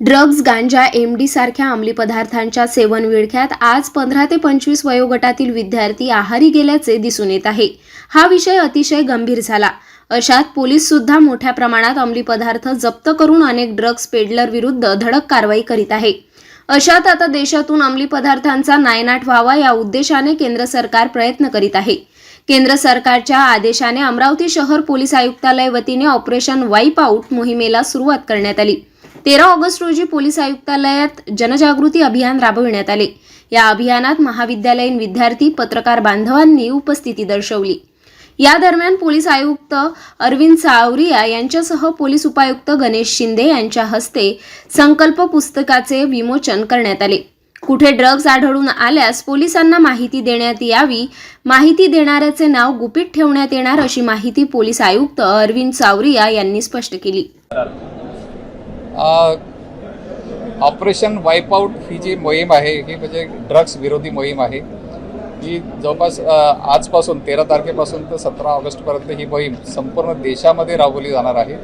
Drugs गांजा M D सारख्या अंमली पदार्थांच्या सेवन विळख्यात आज पंधरा ते पंचवीस वयोगटातील विद्यार्थी आहारी गेल्याचे दिसून येत आहे. हा विषय अतिशय गंभीर झाला. अशात पोलीस सुद्धा मोठ्या प्रमाणात अंमली पदार्थ जप्त करून अनेक ड्रग्ज पेडलर विरुद्ध धडक कारवाई करीत आहे. अशात आता देशातून अंमली पदार्थांचा नायनाट व्हावा या उद्देशाने केंद्र सरकार प्रयत्न करीत आहे. केंद्र सरकारच्या आदेशाने अमरावती शहर पोलीस आयुक्तालय वतीने ऑपरेशन वाईप आऊट मोहिमेला सुरुवात करण्यात आली. तेरा ऑगस्ट रोजी पोलीस आयुक्तालयात जनजागृती अभियान राबविण्यात आले. या अभियानात महाविद्यालयीन विद्यार्थी पत्रकार बांधवांनी उपस्थिती दर्शवली. या दरम्यान पोलीस आयुक्त अरविंद सावरिया यांच्यासह पोलीस उपायुक्त गणेश शिंदे यांच्या हस्ते संकल्प पुस्तकाचे विमोचन करण्यात आले. कुठे ड्रग्ज आढळून आल्यास पोलिसांना माहिती देण्यात यावी माहिती देणाऱ्याचे नाव गुपित ठेवण्यात येणार अशी माहिती पोलीस आयुक्त अरविंद सावरिया यांनी स्पष्ट केली. ऑपरेशन वाईपआउट ही जी मोहीम आहे ही म्हणजे ड्रग्स विरोधी मोहीम आहे. ही जवळपास आजपासून तेरा तारखेपासून तर सतरा ऑगस्टपर्यंत ही मोहीम संपूर्ण देशामध्ये राबवली जाणार आहे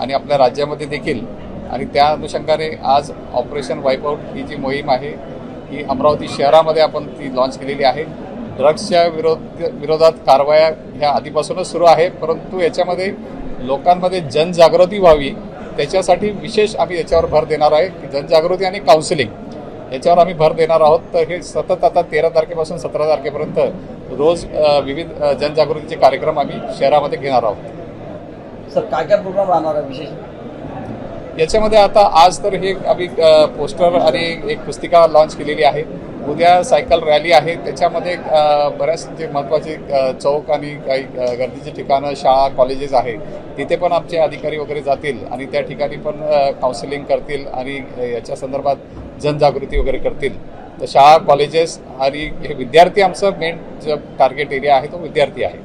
आणि आपल्या राज्यामध्ये देखील. आणि त्या अनुषंगाने आज ऑपरेशन वाईपआउट ही जी मोहीम आहे ही अमरावती शहरामध्ये आपण ती लॉन्च केलेली आहे. ड्रग्सच्या विरोध विरोधात कारवाया ह्या आधीपासूनच सुरू आहे परंतु याच्यामध्ये लोकांमध्ये जनजागृती व्हावी त्याच्यासाठी विशेष आम्ही याच्यावर भर देणार आहे की जनजागृती आणि काउन्सिलिंग याच्यावर आम्ही भर देणार आहोत. तर हे सतत आता तेरा तारखेपासून सतरा तारखेपर्यंत रोज विविध जनजागृतीचे कार्यक्रम आम्ही शहरामध्ये घेणार आहोत. सर काय काय प्रोग्राम राहणार आहे विशेष? याच्यामध्ये आता आज तर हे आम्ही पोस्टर आणि एक पुस्तिका लॉन्च केलेली आहे. उद्या सायकल रॅली आहे. त्याच्यामध्ये बऱ्याच जे महत्त्वाचे चौक आणि काही गर्दीची ठिकाणं शाळा कॉलेजेस आहे तिथे पण आमचे अधिकारी वगैरे जातील आणि त्या ठिकाणी पण काउन्सिलिंग करतील आणि याच्या संदर्भात जनजागृती वगैरे करतील. तर शाळा कॉलेजेस आणि हे विद्यार्थी आमचं मेन जो टार्गेट एरिया आहे तो विद्यार्थी आहे.